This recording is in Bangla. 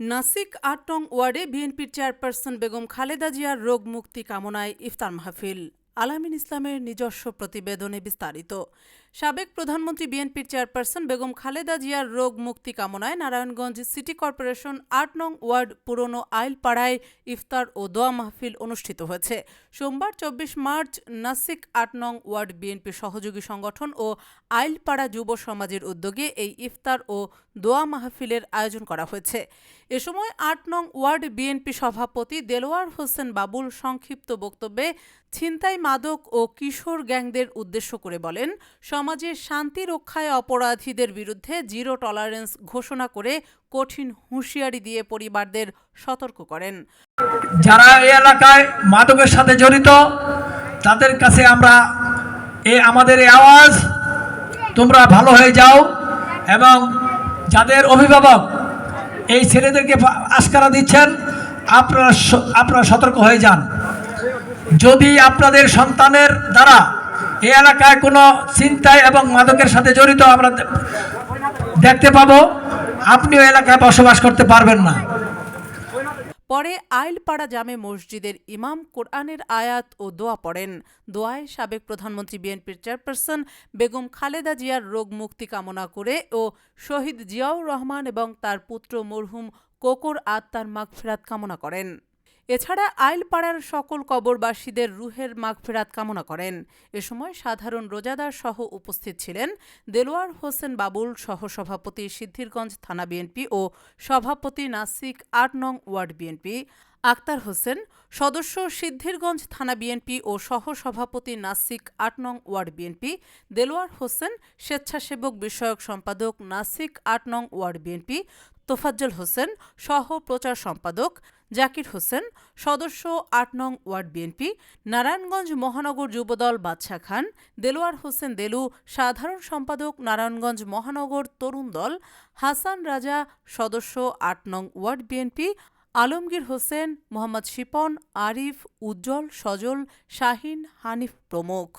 নাসিক আট ওয়ার্ডে বিএনপির চেয়ারপারসন বেগম খালেদা জিয়ার রোগ মুক্তি কামনায় ইফতার মাহফিল। আলামিন ইসলামের নিজস্ব প্রতিবেদনে বিস্তারিত। সাবেক প্রধানমন্ত্রী বিএনপির চেয়ারপারসন বেগম খালেদা জিয়ার রোগ মুক্তি কামনায় নারায়ণগঞ্জ সিটি কর্পোরেশন আট নং ওয়ার্ড পুরনো আইলপাড়ায় ইফতার ও দোয়া মাহফিল অনুষ্ঠিত হয়েছে। সোমবার চব্বিশ মার্চ নাসিক আট নং ওয়ার্ড বিএনপি সহযোগী সংগঠন ও আইলপাড়া যুব সমাজের উদ্যোগে এই ইফতার ও দোয়া মাহফিলের আয়োজন করা হয়েছে। এ সময় আট নং ওয়ার্ড বিএনপি সভাপতি দেলোয়ার হোসেন বাবুল সংক্ষিপ্ত বক্তব্যে ছিনতাই মাদক ও কিশোর গ্যাংদের উদ্দেশ্য করে বলেন সমাজে শান্তি রক্ষায় অপরাধীদের বিরুদ্ধে জিরো টলারেন্স ঘোষণা করে কঠিন হুঁশিয়ারি দিয়ে পরিবারদের সতর্ক করেন। যারা এই এলাকায় মাদকের সাথে জড়িত, তাদের কাছে আমরা এ আমাদের এই আওয়াজ, তোমরা ভালো হয়ে যাও এবং যাদের অভিভাবক এই ছেলেদেরকে আশকারা দিচ্ছেন, আপনারা আপনারা সতর্ক হয়ে যান। যদি আপনাদের সন্তানের দ্বারা এই এলাকায় কোনো চিন্তায় এবং মাদকের সাথে জড়িত আমরা দেখতে পাবো। আপনিও এলাকায় বসবাস করতে পারবেন না। পরে আইলপাড়া জামে মসজিদের ইমাম কোরআনের আয়াত ও দোয়া পড়েন। দোয়ায় সাবেক প্রধানমন্ত্রী বিএনপির চেয়ারপারসন বেগম খালেদা জিয়ার রোগ মুক্তি কামনা করে ও শহীদ জিয়াউর রহমান এবং তার পুত্র মরহুম কোকর আত্মার মাগফেরাত কামনা করেন। এছাড়া আইলপাড়ার সকল কবরবাসীদের রুহের মাগফেরাত কামনা করেন। এ সময় সাধারণ রোজাদার সহ উপস্থিত ছিলেন দেলোয়ার হোসেন বাবুল, সহসভাপতি সিদ্ধিরগঞ্জ থানা বিএনপি ও সভাপতি নাসিক আট নং ওয়ার্ড বিএনপি। আক্তার হোসেন, সদস্য সিদ্ধিরগঞ্জ থানা বিএনপি ও সহসভাপতি নাসিক আট নং ওয়ার্ড বিএনপি। দেলোয়ার হোসেন স্বেচ্ছাসেবক বিষয়ক সম্পাদক নাসিক আট নং ওয়ার্ড বিএনপি। তোফাজ্জল হোসেন, সহ প্রচার সম্পাদক, জাকির হোসেন, সদস্য আট নং ওয়ার্ড বিএনপি নারায়ণগঞ্জ মহানগর যুবদল বাদশা খান, দেলোয়ার হোসেন দেলু, সাধারণ সম্পাদক নারায়ণগঞ্জ মহানগর তরুণ দল, হাসান রাজা, সদস্য আট নং ওয়ার্ড বিএনপি আলমগীর হোসেন, মোহাম্মদ শিপন, আরিফ, উজ্জ্বল, সজল, শাহিন, হানিফ প্রমুখ।